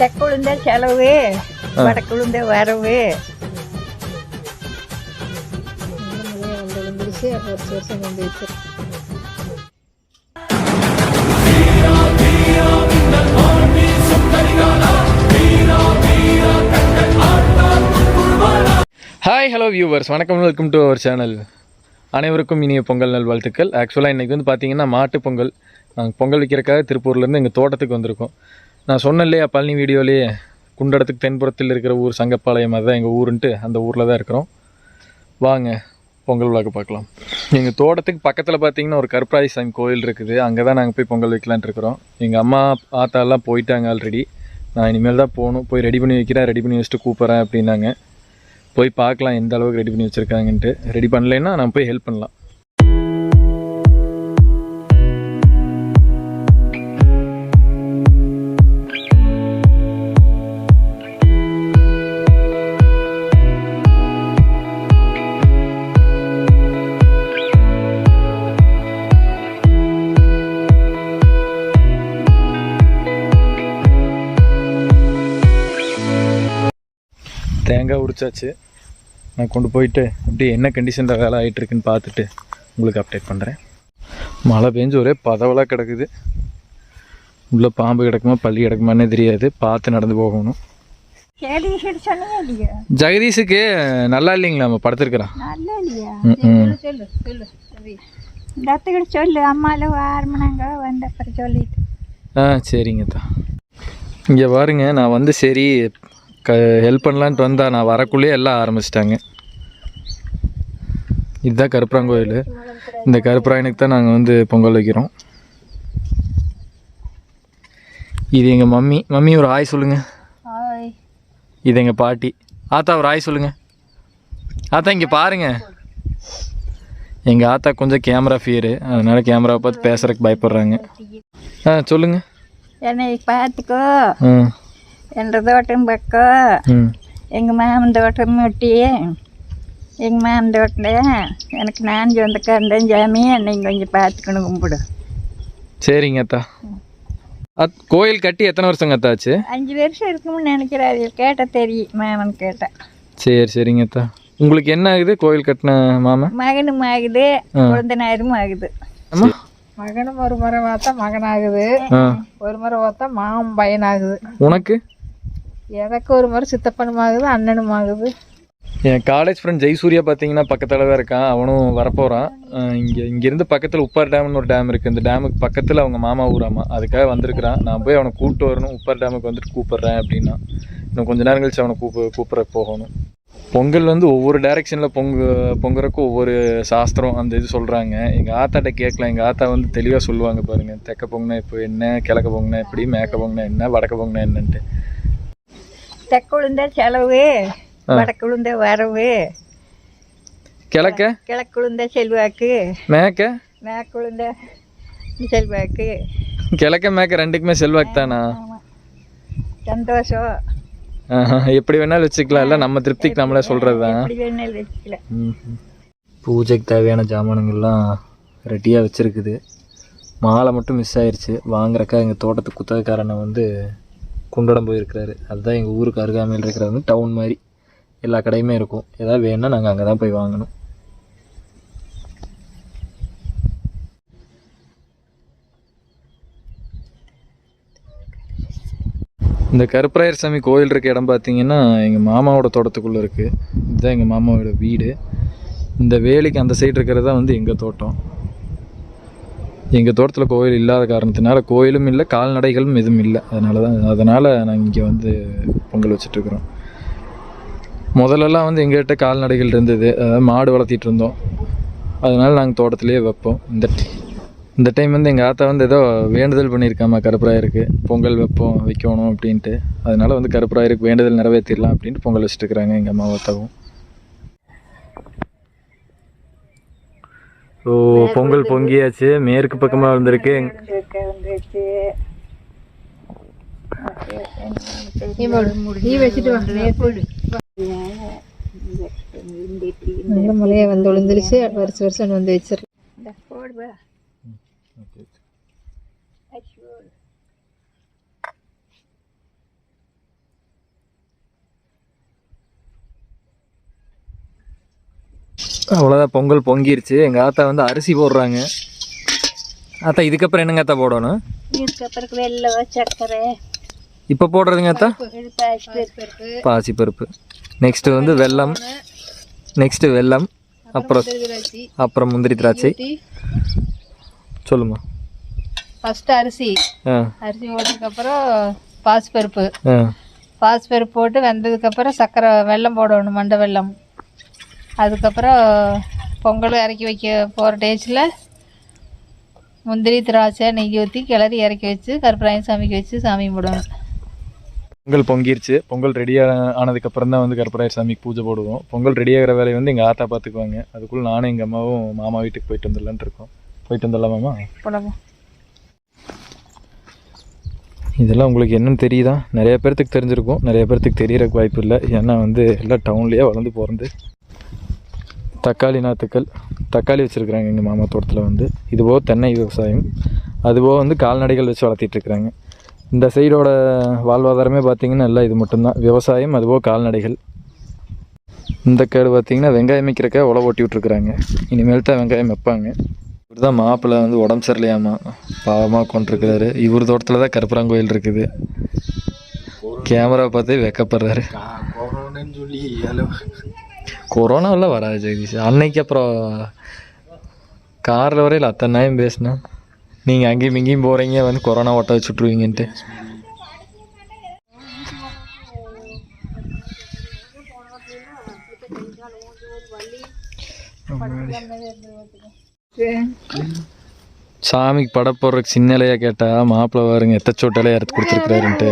தெற்கு விழுந்த செலவு வடக்கு விழுந்த வரவு வந்து விழுந்துருச்சு அப்போ வருஷம் வருஷம் வந்து வச்சிரு ஹாய் ஹலோ வியூவர்ஸ் வணக்கம் வெல்கம் டு அவர் சேனல் அனைவருக்கும் இனிய பொங்கல் நல்வாழ்த்துக்கள். ஆக்சுவலாக இன்றைக்கி வந்து பார்த்தீங்கன்னா மாட்டு பொங்கல். நாங்கள் பொங்கல் வைக்கிறக்காக திருப்பூர்லேருந்து எங்கள் தோட்டத்துக்கு வந்திருக்கோம். நான் சொன்னேன் இல்லையா பழனி வீடியோலேயே குண்டடத்துக்கு தென்புறத்தில் இருக்கிற ஊர் சங்கப்பாளையம் அதுதான் எங்கள் ஊருன்ட்டு அந்த ஊரில் தான் இருக்கிறோம். வாங்க பொங்கல் விழாக்கு பார்க்கலாம். எங்கள் தோட்டத்துக்கு பக்கத்தில் பார்த்தீங்கன்னா ஒரு கருப்பராய சாமி கோயில் இருக்குது. அங்கே தான் நாங்கள் போய் பொங்கல் வைக்கலான்ட்டு இருக்கிறோம். எங்கள் அம்மா ஆத்தா போயிட்டாங்க ஆல்ரெடி நான் இனிமேல் தான் போகணும். போய் ரெடி பண்ணி வைக்கிறேன் ரெடி பண்ணி வச்சுட்டு கூப்பிட்றேன் அப்படின்னாங்க. போய் பார்க்கலாம் எந்த அளவுக்கு ரெடி பண்ணி வச்சுருக்காங்கன்ட்டு. ரெடி பண்ணலைன்னா நான் போய் ஹெல்ப் பண்ணலாம். தேங்காய் உரிச்சாச்சு. நான் கொண்டு போயிட்டு அப்படியே என்ன கண்டிஷனில் வேலை ஆகிட்டு இருக்குன்னு பார்த்துட்டு உங்களுக்கு அப்டேட் பண்ணுறேன் மழை பெஞ்சு ஒரே பதவலாக கிடக்குது. உள்ளே பாம்பு கிடக்குமா பள்ளி கிடக்குமானே தெரியாது. பார்த்து நடந்து போகணும். ஜெகதீஷுக்கு நல்லா இல்லைங்களா? நம்ம படுத்துருக்குறான். சொல்லு அம்மாவில் ஆரம்பினாங்க வந்த அப்புறம் சொல்லிட்டு. ஆ சரிங்க தான் இங்கே பாருங்க நான் வந்து சரி க ஹெல்ப் பண்ணலான்ட்டு வந்தா நான் வரக்குள்ளேயே எல்லாம் ஆரம்பிச்சிட்டாங்க. இதுதான் கருப்பராங்கோயில் இந்த கருப்பராயனுக்கு தான் நாங்கள் வந்து பொங்கல் வைக்கிறோம். இது எங்கள் மம்மி. மம்மி ஒரு ஆய் சொல்லுங்கள் இது எங்கள் பாட்டி. ஆத்தா ஒரு ஆய் சொல்லுங்கள் ஆத்தா இங்கே பாருங்கள் எங்கள் ஆத்தா கொஞ்சம் கேமரா ஃபியரு அதனால் கேமராவை பார்த்து பேசுகிறதுக்கு பயப்படுறாங்க. ஆ சொல்லுங்கள் என்னை பார்த்துக்கோ. என்ற தோட்டம் பக்கம் ம். எங்கள் மாமன் தோட்டம் ஒட்டி எங்கள் மாமன் தோட்டத்தில் எனக்கு நான் சொந்தக்காரன் சாமி என்னை கொஞ்சம் பார்த்துக்கணும் கும்பிடு. சரிங்க அத்தா. அத் கோயில் கட்டி எத்தனை வருஷங்க அத்தா ஆச்சு? அஞ்சு வருஷம் இருக்கும்னு நினைக்கிறாரு கேட்டால் தெரியும் மாமன் கேட்டேன் சரி சரிங்க அத்தா. உங்களுக்கு என்ன ஆகுது கோயில் கட்டின மாமன் மகனும் ஆகுது குழந்தனாரும் ஆகுது. அம்மா மகனும் ஒரு முறை பார்த்தா மகனாகுது. ஆ. ஒரு முறை பார்த்தா மாமன் பையனாகுது. உனக்கு? எனக்கு ஒரு முறை சித்தப்பனும் ஆகுது அண்ணனும் ஆகுது என் காலேஜ் ஃப்ரெண்ட் ஜெய்சூர்யா பார்த்தீங்கன்னா பக்கத்தில் தான் இருக்கான். அவனும் வரப்போகிறான் இங்கே இங்கேருந்து பக்கத்தில் உப்பார் டேம்னு ஒரு டேம் இருக்குது இந்த டேமுக்கு பக்கத்தில் அவங்க மாமா ஊராமா அதுக்காக வந்திருக்கிறான். நான் போய் அவனை கூப்பிட்டு வரணும். உப்பார் டேமுக்கு வந்துட்டு கூப்பிட்றேன் அப்படின்னா இன்னும் கொஞ்ச நேரம் கழிச்சு அவனை கூப்ப கூப்பிட போகணும். பொங்கல் வந்து ஒவ்வொரு டைரெக்ஷனில் பொங்கு பொங்குறக்கும் ஒவ்வொரு சாஸ்திரம் அந்த இது சொல்கிறாங்க எங்கள் ஆத்தாட்ட கேட்கலாம். எங்கள் ஆத்தா வந்து தெளிவாக சொல்லுவாங்க பாருங்கள் தெக்க பொங்கினா இப்போ என்ன கிழக்க பொங்கினா எப்படி மேக்க பொங்கினா என்ன வடக்க பொங்கினா என்னன்ட்டு. தெற்கு விழுந்த செலவு வடக்கு விழுந்த வரவு கிழக்க? கிழக்கு விழுந்த செல்வாக்கு மேக்க? மேற்கு விழுந்த செல்வாக்கு. கிழக்க மேக்க ரெண்டுக்குமே செல்வாக்கு தானா? சந்தோஷம். எப்படி வேணாலும் வச்சுக்கலாம். இல்லை நம்ம திருப்திக்கு நம்மளே சொல்கிறது தான் பூஜைக்கு தேவையான ஜாமானுங்கள்லாம் ரெடியாக வச்சுருக்குது. மாலை மட்டும் மிஸ் ஆயிருச்சு. வாங்குறக்கா எங்கள் தோட்டத்து குத்தகைக்காரனை வந்து குண்டடம் போயிருக்கிறாரு. அதுதான் எங்கள் ஊருக்கு அருகாமையில் இருக்கிறது வந்து டவுன் மாதிரி. எல்லா கடையுமே இருக்கும். ஏதாவது வேணும்னா நாங்கள் அங்கே தான் போய் வாங்கணும். இந்த கருப்பராயர் சாமி கோயில் இருக்க இடம் பார்த்தீங்கன்னா எங்கள் மாமாவோட தோட்டத்துக்குள்ளே இருக்குது இதுதான் எங்கள் மாமாவோட வீடு. இந்த வேலிக்கு அந்த சைடு இருக்கிறது தான் வந்து எங்கள் தோட்டம். எங்கள் தோட்டத்தில் கோயில் இல்லாத காரணத்தினால கோயிலும் இல்லை கால்நடைகளும் எதுவும் இல்லை. அதனால தான் அதனால் நாங்கள் இங்கே வந்து பொங்கல் வச்சிட்ருக்குறோம் முதல்லலாம் வந்து எங்கள்கிட்ட கால்நடைகள் இருந்தது. அதாவது மாடு வளர்த்திட்டு இருந்தோம். அதனால் நாங்கள் தோட்டத்திலேயே வைப்போம். இந்த இந்த டைம் வந்து எங்கள் ஆத்தா வந்து ஏதோ வேண்டுதல் பண்ணியிருக்காமா கருப்பராயருக்கு. பொங்கல் வைப்போம் வைக்கணும் அப்படின்ட்டு. அதனால் வந்து கருப்பராயருக்கு வேண்டுதல் நிறைவேற்றிடலாம் அப்படின்ட்டு பொங்கல் வச்சுட்டு இருக்கிறாங்க எங்கள் அம்மா ஆத்தாவும் ஓ பொங்கல் பொங்கியாச்சு. மேற்கு பக்கமாக வந்திருக்கு. நல்ல மழையை வந்து விழுந்துருச்சு வருஷம் வருஷம் வந்து வச்சிரு இந்த போடுவா அவ்வளோதான் பொங்கல் பொங்கிருச்சு. எங்கள் ஆத்தா வந்து அரிசி போடுறாங்க. ஆத்தா இதுக்கப்புறம் என்னங்க ஆத்தா போடணும்? இதுக்கப்புறம் சர்க்கரை. இப்போ போடுறதுங்க ஆத்தா? பாசி பருப்பு. நெக்ஸ்ட்டு வந்து வெல்லம். நெக்ஸ்ட்டு வெல்லம். அப்புறம் அப்புறம் முந்திரி திராட்சை. சொல்லுமா ஃபஸ்ட்டு அரிசி. அரிசி போட்டதுக்கப்புறம் பாசிப்பருப்பு. ஆ. பாசிப்பருப்பு போட்டு வெந்ததுக்கப்புறம் சர்க்கரை வெல்லம் போடணும் மண்டை வெல்லம். அதுக்கப்புறம் பொங்கல் இறக்கி வைக்க போகிற டேஜில் முந்திரி திராட்சை நெய் ஊற்றி கிளறி இறக்கி வச்சு கருப்பராயன் சாமிக்கு வச்சு சாமி கும்பிடணும் பொங்கல் பொங்கிருச்சு. பொங்கல் ரெடி ஆனதுக்கப்புறம் தான் வந்து கருப்பராயர் சாமிக்கு பூஜை போடுவோம். பொங்கல் ரெடி ஆகிற வேலையை வந்து எங்கள் ஆத்தா பார்த்துக்குவாங்க அதுக்குள்ளே நானும் எங்கள் அம்மாவும் மாமா வீட்டுக்கு போயிட்டு வந்துடலான்ட்டு இருக்கோம். போயிட்டு வந்துடலாம் மாமா? போடவும் இதெல்லாம் உங்களுக்கு என்னன்னு தெரியுதா? நிறைய பேர்த்துக்கு தெரிஞ்சிருக்கும். நிறைய பேர்த்துக்கு தெரியறதுக்கு வாய்ப்பு இல்லை. ஏன்னா வந்து எல்லாம் டவுன்லேயே வளர்ந்து பிறந்து தக்காளி நாற்றுக்கள் தக்காளி வச்சுருக்குறாங்க எங்கள் மாமா தோட்டத்தில் வந்து. இதுபோக தென்னை விவசாயம். அதுபோக வந்து கால்நடைகள் வச்சு வளர்த்திட்ருக்குறாங்க இந்த சைடோட வாழ்வாதாரமே பார்த்திங்கன்னா எல்லாம் இது மட்டும்தான். விவசாயம் அதுபோக கால்நடைகள். இந்த காடு பார்த்திங்கன்னா வெங்காயம் வைக்கிறக்க உழவு ஓட்டி விட்ருக்குறாங்க இனிமேல் தான் வெங்காயம் வைப்பாங்க. இவர் தான் மாப்பிள்ளை வந்து உடம்பு சரியில்லையாமா? பாவமாக கொண்டிருக்கிறாரு இவர் தோட்டத்தில் தான் கருப்பராங்கோயில் இருக்குது. கேமரா பார்த்து வெக்கப்படுறாரு. கொரோனாவெல்லாம் வராது ஜெகதீஷ். அன்னைக்கு அப்புறம் காரில் வரையில் அத்தனை நாயம் பேசினேன் நீங்கள் அங்கேயும் இங்கேயும் போகிறீங்க வந்து கொரோனா ஓட்ட வச்சுட்ருவீங்கன்ட்டு சாமிக்கு பட போடுறதுக்கு சின்ன இலையா கேட்டால் மாப்பிள்ளை பாருங்க எத்தச்சோட்ட இலையா எடுத்து கொடுத்துருக்குறாருன்ட்டு.